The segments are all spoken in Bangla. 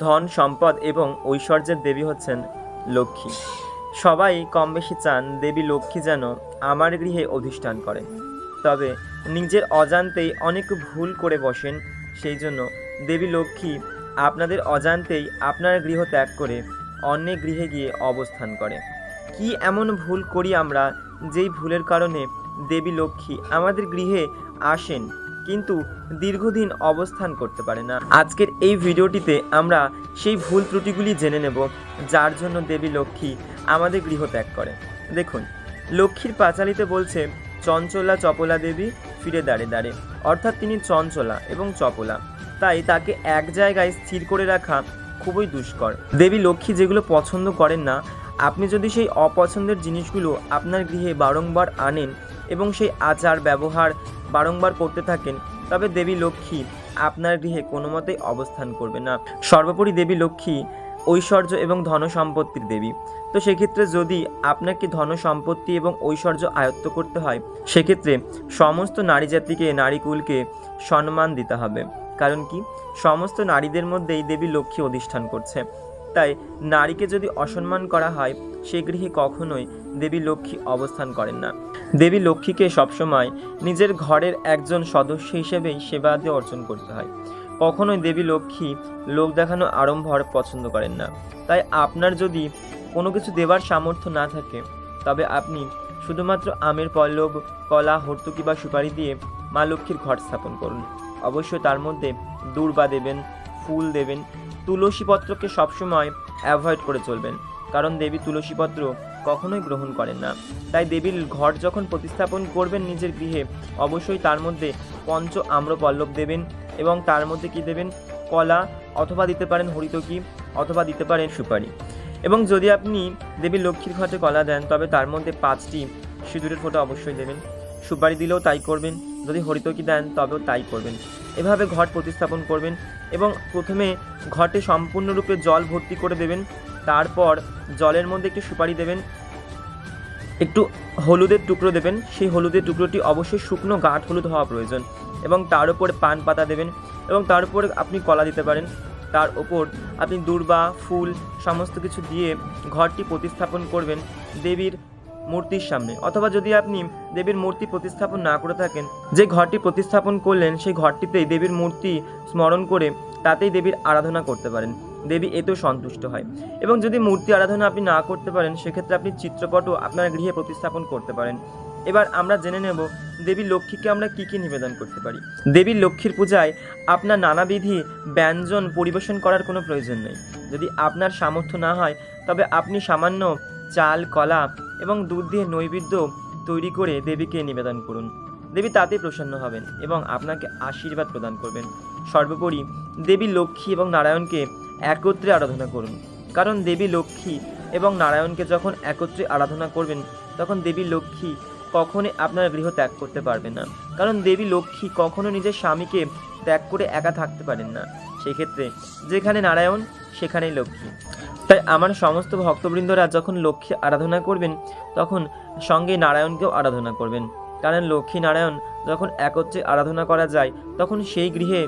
ধন, সম্পদ এবং ঐশ্বর্যের দেবী হচ্ছেন লক্ষ্মী। সবাই কম বেশি চান দেবী লক্ষ্মী যেন আমার গৃহে অধিষ্ঠান করেন। তবে নিজের অজান্তেই অনেক ভুল করে বসেন, সেই জন্য দেবী লক্ষ্মী আপনাদের অজান্তেই আপনার গৃহ ত্যাগ করে অন্য গৃহে গিয়ে অবস্থান করে কি এমন ভুল করি আমরা যেই ভুলের কারণে দেবী লক্ষ্মী আমাদের গৃহে আসেন? কিন্তু দীর্ঘদিন অবস্থান করতে পারে না। আজকের এই ভিডিওটিতে আমরা সেই ভুল ত্রুটিগুলি জেনে নেব, যার জন্য দেবী লক্ষ্মী আমাদের গৃহ ত্যাগ করে দেখুন, লক্ষ্মীর পাঁচালিতে বলছে, চঞ্চলা চপলা দেবী, ফিরে দাঁড়ে দাঁড়ে। অর্থাৎ তিনি চঞ্চলা এবং চপলা। তাই তাকে এক জায়গায় স্থির করে রাখা খুবই দুষ্কর। দেবী লক্ষ্মী যেগুলো পছন্দ করেন না, আপনি যদি সেই অপছন্দের জিনিসগুলো আপনার গৃহে বারংবার আনেন এবং সেই আচার ব্যবহার বারংবার করতে থাকেন, তবে দেবী লক্ষ্মী আপনার গৃহে কোনো মতেই অবস্থান করবে না। সর্বোপরি দেবী লক্ষ্মী ঐশ্বর্য এবং ধন সম্পত্তির দেবী। তো সেক্ষেত্রে যদি আপনাকে ধন সম্পত্তি এবং ঐশ্বর্য আয়ত্ত করতে হয়, সেক্ষেত্রে সমস্ত নারী জাতিকে নারীকুলকে সম্মান দিতে হবে। কারণ কি? সমস্ত নারীদের মধ্যেই দেবী লক্ষ্মী অধিষ্ঠান করছে। তাই নারীকে যদি অসম্মান করা হয়, সে গৃহে কখনোই দেবী লক্ষ্মী অবস্থান করেন না। দেবী লক্ষ্মীকে সবসময় নিজের ঘরের একজন সদস্য হিসেবেই সেবা দিয়ে অর্জন করতে হয়। কখনোই দেবী লক্ষ্মী লোক দেখানো আড়ম্বর পছন্দ করেন না। তাই আপনার যদি কোনো কিছু দেওয়ার সামর্থ্য না থাকে, তবে আপনি শুধুমাত্র আমের পল্লব, কলা, হর্তুকি বা সুপারি দিয়ে মা লক্ষ্মীর ঘর স্থাপন করুন। অবশ্যই তার মধ্যে দূর্বা দেবেন, ফুল দেবেন তুলসী পত্রকে সবসময় অ্যাভয়েড করে চলবেন। কারণ দেবী তুলসী পত্র কখনোই গ্রহণ করেন না। তাই দেবীর ঘর যখন প্রতিস্থাপন করবেন নিজের গৃহে, অবশ্যই তার মধ্যে পঞ্চ আম্র পল্লব দেবেন এবং তার মধ্যে কি দেবেন? কলা অথবা দিতে পারেন হরিতকি অথবা দিতে পারেন সুপারি। এবং যদি আপনি দেবী লক্ষ্মীর ঘটে কলা দেন, তবে তার মধ্যে পাঁচটি সিঁদুরের ফোঁটা অবশ্যই দেবেন। সুপারি দিলেও তাই করবেন, যদি হরিতকি দেন তবেও তাই করবেন। এভাবে ঘট প্রতিস্থাপন করবেন এবং প্রথমে ঘটে সম্পূর্ণরূপে জল ভর্তি করে দেবেন, তারপর জলের মধ্যে একটু সুপারি দেবেন, একটু হলুদের টুকরো দেবেন, সেই হলুদের টুকরোটি অবশ্যই শুকনো গাঢ় হলুদ হওয়া প্রয়োজন এবং তার উপরে পান পাতা দেবেন এবং তার উপর আপনি কলা দিতে পারেন। তার ওপর আপনি দূর্বা, ফুল, সমস্ত কিছু দিয়ে ঘরটি প্রতিস্থাপন করবেন। দেবীর মূর্তির সামনে। অথবা যদি আপনি দেবীর মূর্তি প্রতিস্থাপন না করে থাকেন, যে ঘরটি প্রতিস্থাপন করলেন, সেই ঘরটিতেই দেবীর মূর্তি স্মরণ করে তাতেই দেবীর আরাধনা করতে পারেন। দেবী এতেও সন্তুষ্ট হয়। এবং যদি মূর্তি আরাধনা আপনি না করতে পারেন, সেক্ষেত্রে আপনি চিত্রপটও আপনার গৃহে প্রতিস্থাপন করতে পারেন। এবার আমরা জেনে নেব দেবী লক্ষ্মীকে আমরা কী কী নিবেদন করতে পারি। দেবী লক্ষ্মীর পূজায় আপনার নানাবিধি ব্যঞ্জন পরিবেশন করার কোনো প্রয়োজন নেই। যদি আপনার সামর্থ্য না হয়, তবে আপনি সামান্য চাল, কলা এবং দুধ দিয়ে নৈবেদ্য তৈরি করে দেবীকে নিবেদন করুন। দেবী তাতে প্রসন্ন হবেন এবং আপনাকে আশীর্বাদ প্রদান করবেন। সর্বোপরি দেবী লক্ষ্মী এবং নারায়ণকে একত্রে আরাধনা করুন। কারণ দেবী লক্ষ্মী এবং নারায়ণকে যখন একত্রে আরাধনা করবেন, তখন দেবী লক্ষ্মী কখনোই আপনার গৃহ ত্যাগ করতে পারবে না। কারণ দেবী লক্ষ্মী কখনো নিজের স্বামীকে ত্যাগ করে একা থাকতে পারেন না। সেক্ষেত্রে যেখানে নারায়ণ, সেখানেই লক্ষ্মী। তাই আমার সমস্ত ভক্তবৃন্দরা যখন লক্ষ্মী আরাধনা করবেন, তখন সঙ্গে নারায়ণকেও আরাধনা করবেন। কারণ লক্ষ্মী নারায়ণ যখন একত্রে আরাধনা করা যায়, তখন সেই গৃহে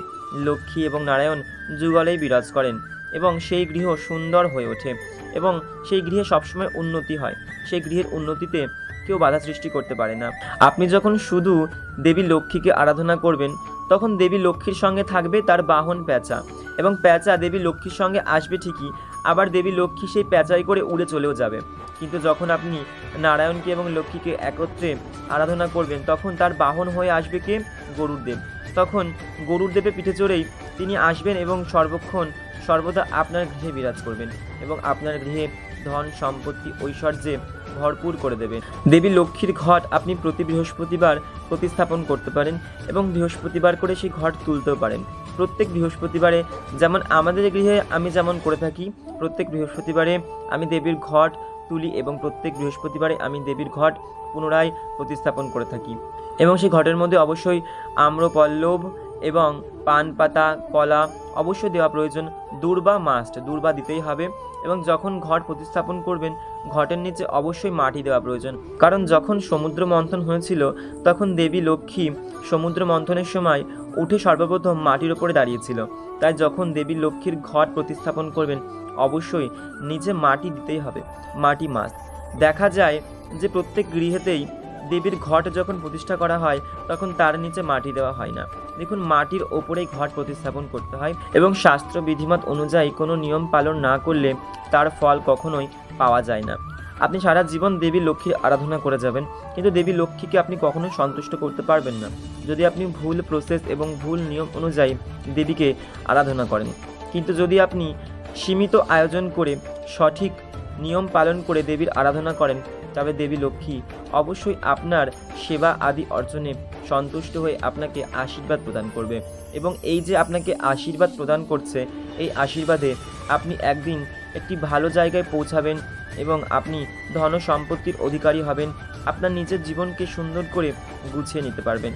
লক্ষ্মী এবং নারায়ণ যুগলেই বিরাজ করেন এবং সেই গৃহ সুন্দর হয়ে ওঠে এবং সেই গৃহে সবসময় উন্নতি হয়। সেই গৃহের উন্নতিতে কেউ বাধা সৃষ্টি করতে পারে না। আপনি যখন শুধু দেবী লক্ষ্মীকে আরাধনা করবেন, তখন দেবী লক্ষ্মীর সঙ্গে থাকবে তার বাহন প্যাঁচা এবং প্যাঁচা দেবী লক্ষ্মীর সঙ্গে আসবে ঠিকই আবার দেবী লক্ষ্মী সেই প্যাঁচাই করে উড়ে চলেও যাবে। কিন্তু যখন আপনি নারায়ণকে এবং লক্ষ্মীকে একত্রে আরাধনা করবেন, তখন তার বাহন হয়ে আসবে কে? গরুর দেব তখন গরুর দেবে পিঠে চড়েই তিনি আসবেন এবং সর্বক্ষণ সর্বদা আপনার গৃহে বিরাজ করবেন এবং আপনার গৃহে ধন, সম্পত্তি, ঐশ্বর্যে ভরপুর করে দেবেন। দেবী লক্ষ্মীর ঘট আপনি প্রতি বৃহস্পতিবার প্রতিস্থাপন করতে পারেন এবং বৃহস্পতিবার করে সেই ঘট তুলতেও পারেন। প্রত্যেক বৃহস্পতিবারে, যেমন আমাদের গৃহে আমি যেমন করে থাকি, প্রত্যেক বৃহস্পতিবারে আমি দেবীর ঘট তুলি এবং প্রত্যেক বৃহস্পতিবারে আমি দেবীর ঘট পুনরায় প্রতিস্থাপন করে থাকি। এবং সেই ঘটের মধ্যে অবশ্যই আম্রপল্লব এবং পান পাতা কলা অবশ্যই দেওয়া প্রয়োজন। দূর্বা মাস্ট, দূর্বা দিতেই হবে এবং যখন ঘট প্রতিস্থাপন করবেন ঘটের নিচে অবশ্যই মাটি দেওয়া প্রয়োজন। কারণ যখন সমুদ্র মন্থন হয়েছিল, তখন দেবী লক্ষ্মী সমুদ্র মন্থনের সময় উঠে সর্বপ্রথম মাটির ওপরে দাঁড়িয়েছিল। তাই যখন দেবী লক্ষ্মীর ঘট প্রতিস্থাপন করবেন, অবশ্যই নিচে মাটি দিতেই হবে, মাটি মাছ। দেখা যায় যে প্রত্যেক গৃহেতেই দেবীর ঘট যখন প্রতিষ্ঠা করা হয়, তখন তার নিচে মাটি দেওয়া হয় না। দেখুন, মাটির ওপরেই ঘট প্রতিস্থাপন করতে হয় এবং শাস্ত্র বিধিমত অনুযায়ী কোনো নিয়ম পালন না করলে তার ফল কখনোই পাওয়া যায় না। আপনি সারা জীবন দেবী লক্ষ্মীর আরাধনা করে যাবেন, কিন্তু দেবী লক্ষ্মীকে আপনি কখনোই সন্তুষ্ট করতে পারবেন না। যদি আপনি ভুল প্রসেস এবং ভুল নিয়ম অনুযায়ী দেবীকে আরাধনা করেন, কিন্তু যদি আপনি সীমিত আয়োজন করে সঠিক নিয়ম পালন করে দেবীর আরাধনা করেন, তবে দেবী লক্ষ্মী অবশ্যই আপনার সেবা আদি অর্জনে সন্তুষ্ট হয়ে আপনাকে আশীর্বাদ প্রদান করবে। এবং এই যে আপনাকে আশীর্বাদ প্রদান করছে, এই আশীর্বাদে আপনি একদিন একটি ভালো জায়গায় পৌঁছাবেন এবং আপনি ধন সম্পত্তির অধিকারী হবেন। আপনার নিজের জীবনকে সুন্দর করে গুছিয়ে নিতে পারবেন।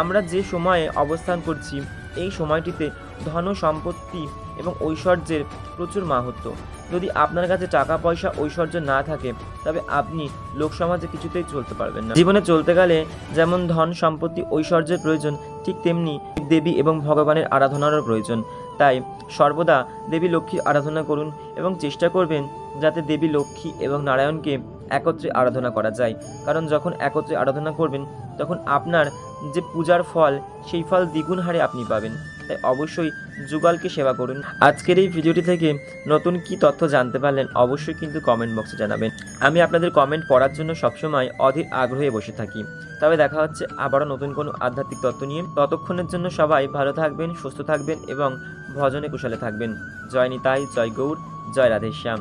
আমরা যে সময়ে অবস্থান করছি, এই সময়টিতে ধন সম্পত্তি এবং ঐশ্বর্যের প্রচুর মাহাত্ম্য। যদি আপনার কাছে টাকা, পয়সা, ঐশ্বর্য না থাকে, তবে আপনি লোকসমাজে কিছুতেই চলতে পারবেন না। জীবনে চলতে গেলে যেমন ধন, সম্পত্তি, ঐশ্বর্যের প্রয়োজন, ঠিক তেমনি দেবী এবং ভগবানের আরাধনারও প্রয়োজন। তাই সর্বদা দেবী লক্ষ্মীর আরাধনা করুন এবং চেষ্টা করবেন যাতে দেবী লক্ষ্মী এবং নারায়ণকে একত্রে আরাধনা করা যায়। কারণ যখন একত্রে আরাধনা করবেন, তখন আপনার যে পূজার ফল, সেই ফল দ্বিগুণ হারে আপনি পাবেন। তাই অবশ্যই যুগলকে সেবা করুন। আজকের এই ভিডিওটি থেকে নতুন কি তথ্য জানতে পারলেন, অবশ্যই কিন্তু কমেন্ট বক্সে জানাবেন। আমি আপনাদের কমেন্ট পড়ার জন্য সবসময় অধীর আগ্রহে বসে থাকি। তবে দেখা হচ্ছে আবারও নতুন কোনো আধ্যাত্মিক তত্ত্ব নিয়ে। ততক্ষণের জন্য সবাই ভালো থাকবেন, সুস্থ থাকবেন এবং ভজনে কুশলে থাকবেন। জয় নিতাই জয় গৌর জয় রাধেশ্যাম